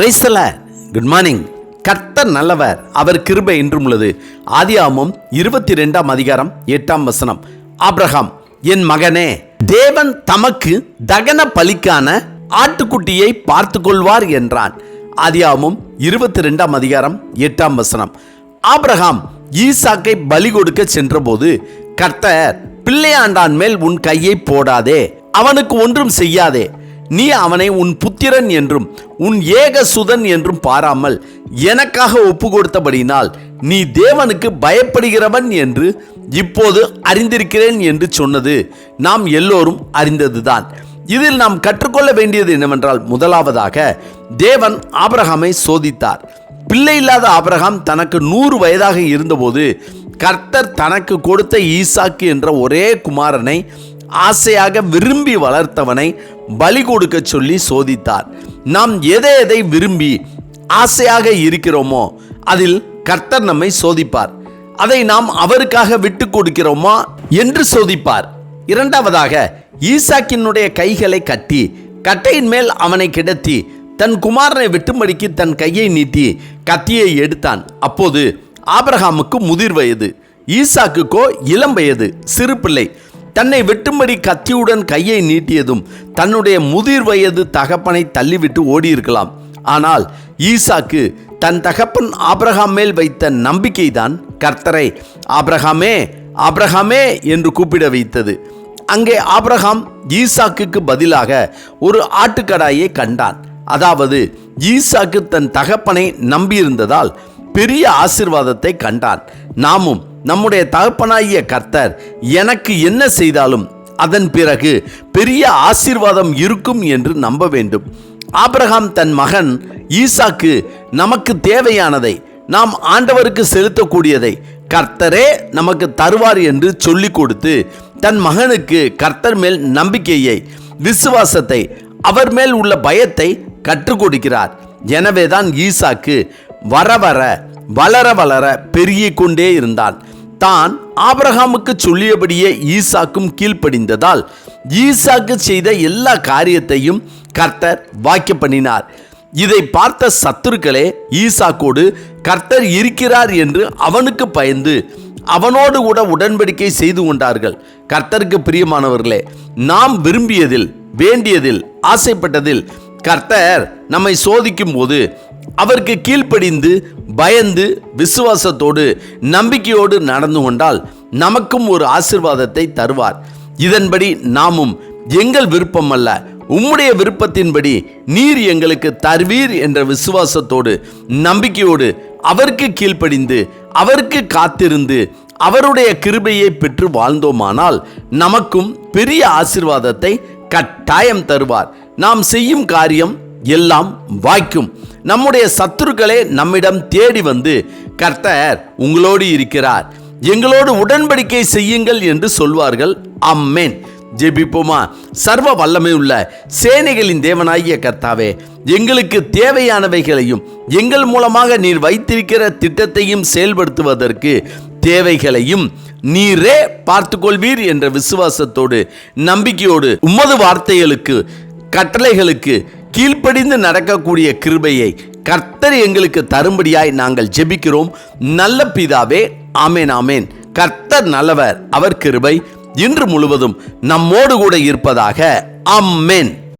பிரைஸ்தல good morning கர்த்தர் நல்லவர். அவர் கிருபை என்றும் உள்ளது. ஆதியாமம் இருபத்தி ரெண்டாம் அதிகாரம் எட்டாம் வசனம். ஆபிரகாம் என் மகனே தேவன் தமக்கு தகன பலிக்கான ஆட்டுக்குட்டியை பார்த்து கொள்வார் என்றான். ஆதியாமம் இருபத்தி ரெண்டாம் அதிகாரம் எட்டாம் வசனம். ஆபிரகாம் ஈசாக்கை பலி கொடுக்க சென்றபோது கர்த்தர் பிள்ளையாண்டான் மேல் உன் கையை போடாதே. அவனுக்கு ஒன்றும் செய்யாதே. நீ அவனை உன் புத்திரன் என்றும் உன் ஏக சுதன் என்றும் பாராமல் எனக்காக ஒப்பு கொடுத்தபடினால் நீ தேவனுக்கு பயப்படுகிறவன் என்று இப்போது அறிந்திருக்கிறேன் என்று சொன்னது நாம் எல்லோரும் அறிந்ததுதான். இதில் நாம் கற்றுக்கொள்ள வேண்டியது என்னவென்றால் முதலாவதாக தேவன் ஆபிரகாமை சோதித்தார். பிள்ளை இல்லாத ஆபிரகாம் தனக்கு நூறு வயதாக இருந்தபோது கர்த்தர் தனக்கு கொடுத்த ஈசாக்கு என்ற ஒரே குமாரனை ஆசையாக விரும்பி வளர்த்தவனை பலி கொடுக்க சொல்லி சோதித்தார். நாம் எதை எதை விரும்பி ஆசையாக இருக்கிறோமோ அதில் கர்த்தர் நம்மை சோதிப்பார். அதை நாம் அவருக்காக விட்டு கொடுக்கிறோமா என்று சோதிப்பார். இரண்டாவதாக ஈசாக்கினுடைய கைகளை கட்டி கட்டையின் மேல் அவனை கிடத்தி தன் குமாரனை வெட்டும்படிக்கு தன் கையை நீட்டி கத்தியை எடுத்தான். அப்போது ஆபிரகாமுக்கு முதிர் வயது ஈசாக்குக்கோ இளம் வயது சிறு பிள்ளை தன்னை வெட்டும்படி கத்தியுடன் கையை நீட்டியதும் தன்னுடைய முதிர் வயது தகப்பனை தள்ளிவிட்டு ஓடியிருக்கலாம். ஆனால் ஈசாக்கு தன் தகப்பன் ஆபிரகாம் மேல் வைத்த நம்பிக்கைதான் கர்த்தரை ஆபிரகாமே ஆப்ரஹாமே என்று கூப்பிட வைத்தது. அங்கே ஆபிரகாம் ஈசாக்குக்கு பதிலாக ஒரு ஆட்டுக்கடாயை கண்டான். அதாவது ஈசாக்கு தன் தகப்பனை நம்பியிருந்ததால் பெரிய ஆசிர்வாதத்தை கண்டான். நாமும் நம்முடைய தகப்பனாகிய கர்த்தர் எனக்கு என்ன செய்தாலும் அதன் பிறகு பெரிய ஆசீர்வாதம் இருக்கும் என்று நம்ப வேண்டும். ஆபிரகாம் தன் மகன் ஈசாக்கு நமக்கு தேவையானதை நாம் ஆண்டவருக்கு செலுத்தக்கூடியதை கர்த்தரே நமக்கு தருவார் என்று சொல்லிக் கொடுத்து தன் மகனுக்கு கர்த்தர் மேல் நம்பிக்கையை விசுவாசத்தை அவர் மேல் உள்ள பயத்தை கற்றுக் கொடுக்கிறார். எனவேதான் ஈசாக்கு வர வர வளர வளர பெருகிக் கொண்டே இருந்தான். தான் ஆபிரகாமுக்கு சொல்லியபடியே ஈசாக்கும் கீழ்ப்படிந்ததால் ஈசாக்கு செய்த எல்லா காரியத்தையும் கர்த்தர் வாக்கிய பண்ணினார். இதை பார்த்த சத்துருக்களே ஈசாக்கோடு கர்த்தர் இருக்கிறார் என்று அவனுக்கு பயந்து அவனோடு கூட உடன்படிக்கை செய்து கொண்டார்கள். கர்த்தருக்கு பிரியமானவர்களே நாம் விரும்பியதில் வேண்டியதில் ஆசைப்பட்டதில் கர்த்தர் நம்மை சோதிக்கும் போது அவருக்கு கீழ்ப்படிந்து பயந்து விசுவாசத்தோடு நம்பிக்கையோடு நடந்து கொண்டால் நமக்கும் ஒரு ஆசிர்வாதத்தை தருவார். இதன்படி நாமும் எங்கள் விருப்பம் அல்ல உம்முடைய விருப்பத்தின்படி நீர் எங்களுக்கு தருவீர் என்ற விசுவாசத்தோடு நம்பிக்கையோடு அவருக்கு கீழ்ப்படிந்து அவருக்கு காத்திருந்து அவருடைய கிருபையை பெற்று வாழ்ந்தோமானால் நமக்கும் பெரிய ஆசிர்வாதத்தை கட்டாயம் தருவார். நாம் செய்யும் காரியம் எல்லாம் வாய்க்கும். நம்முடைய சத்துருக்களே நம்மிடம் தேடி வந்து கர்த்தர் உங்களோடு இருக்கிறார். எங்களோடு உடன்படிக்கை செய்யுங்கள் என்று சொல்வார்கள். அம்மேன் ஜெபிப்போமா? சர்வ வல்லமை உள்ள சேனைகளின் தேவனாகிய கர்த்தாவே எங்களுக்கு தேவையானவைகளையும் எங்கள் மூலமாக நீர் வைத்திருக்கிற திட்டத்தையும் செயல்படுத்துவதற்கு தேவைகளையும் நீரே பார்த்துக்கொள்வீர் என்ற விசுவாசத்தோடு நம்பிக்கையோடு உமது வார்த்தைகளுக்கு கட்டளைகளுக்கு கீழ்ப்படிந்து நடக்கக்கூடிய கிருபையை கர்த்தர் எங்களுக்கு தரும்படியாய் நாங்கள் ஜெபிக்கிறோம். நல்ல பிதாவே ஆமேன் ஆமேன். கர்த்தர் நல்லவர் அவர் கிருபை இன்று முழுவதும் நம்மோடு கூட இருப்பதாக அம்மேன்